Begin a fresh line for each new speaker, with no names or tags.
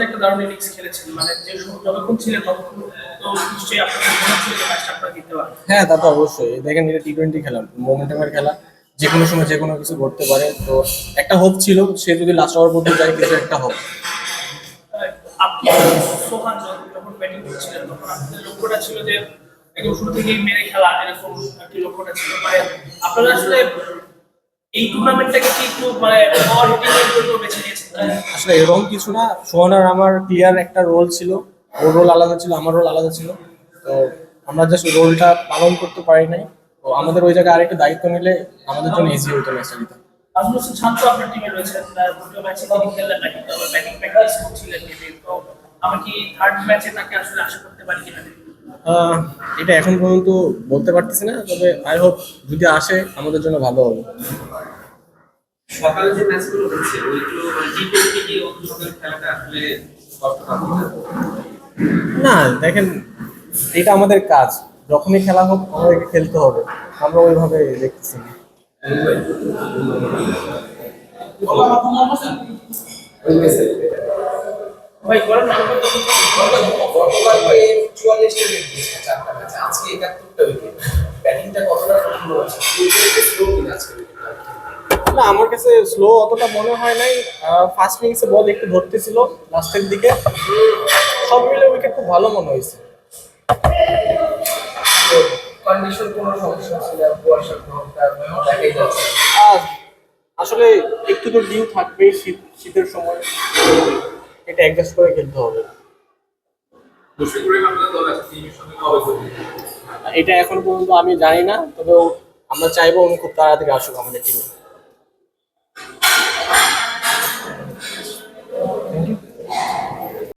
একটা দারুণ ইনিংস খেলেছেন। মানে যে যতক্ষণ ছিলেন ততক্ষণ তো নিশ্চয়ই আপনাদের মনে হচ্ছিল যে ম্যাচটা আপনারা জিততে পারবেন।
হ্যাঁ তা তো অবশ্যই। দেখেন এটা টি টোয়েন্টি খেলা মোমেন্টামের খেলা। যে কোনো সময় যে কোনো কিছু ঘটতে পারে। তো একটা হোপ ছিল সে যদি লাস্ট ওভার পর্যন্ত যায় কিছু একটা হোপ
আপনি সোহান যখন- যখন ব্যাটিং করছিলেন তখন আপনাদের লক্ষ্যটা ছিল যে একদম শুরু থেকেই মেরে খেলা এরকম একটি লক্ষ্যটা ছিল। মানে আপনারা আসলে এই টুর্নামেন্টটাকে কি একটু মানে পাওয়ার হিটিং জন্য বেছে নিয়েছেন
আসলে এরকম কিছু না। সোহান আর আমার ক্লিয়ার একটা রোল ছিল। ওর রোল আলাদা ছিল আমার রোল আলাদা ছিল। তো আমরা জাস্ট রোলটা পালন করতে পারি নাই। তো আমাদের ওই জায়গায় আরেকটু দায়িত্ব নিলে আমাদের জন্য ইজি হতো ম্যাচটা
নাজমুল হোসেন আপনার টিমে রয়েছেন তার দুটো ম্যাচে তিনি খেললেন না কিন্তু আবার ব্যাটিং প্র্যাকটিস করছিলেন তো আমরা কি থার্ড ম্যাচে তাকে আসলে আশা করতে পারি কিনা?
এটা এখন পর্যন্ত বলতে পারতেছি না তবে আই হোপ যদি আসে আমাদের জন্য ভালো হবে।
সকালে যে ম্যাচগুলো হচ্ছে ওইগুলো মানে টি টোয়েন্টি কি অন্য খেলাটা আসলে
না দেখেন এটা আমাদের কাজ। যখনই খেলা হোক আমাদেরকে খেলতে হবে। আমরা ওইভাবে দেখতেছি না।
ভাই করেন না।
গতকালকে চুয়াল্লিশটা উইকেট দিয়েছে চারটা ম্যাচে। আজকে একাত্তরটা উইকেট ব্যাটিংটা কতটা কঠিন হচ্ছে স্লো কিনা আজকে
না আমার কাছে স্লো অতটা মনে হয় নাই। ফার্স্ট ইনিংসে বল একটু ধরতেছিল লাস্টের দিকে। সব মিলে উইকেট খুব ভালো মনে হয়েছে।
কন্ডিশন কোনো সমস্যা ছিল? কুয়াশার প্রভাবটা দেখাই যাচ্ছে
আর আসলে একটু তো ডিউ থাকবেই শীত শীতের সময়। এটা অ্যাডজাস্ট করে খেলতে হবে। এটা এখন পর্যন্ত আমি জানি না, তবে আমরা চাইব উনি খুব তাড়াতাড়ি আসুক আমাদের টিমে